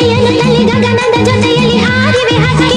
ಗಿಳಿಯನ್ನು ತಲೆ ಗಗನದ ಜೊತೆಯಲ್ಲಿ ಹಾರಿವೆ ಹಕ್ಕಿಗಳು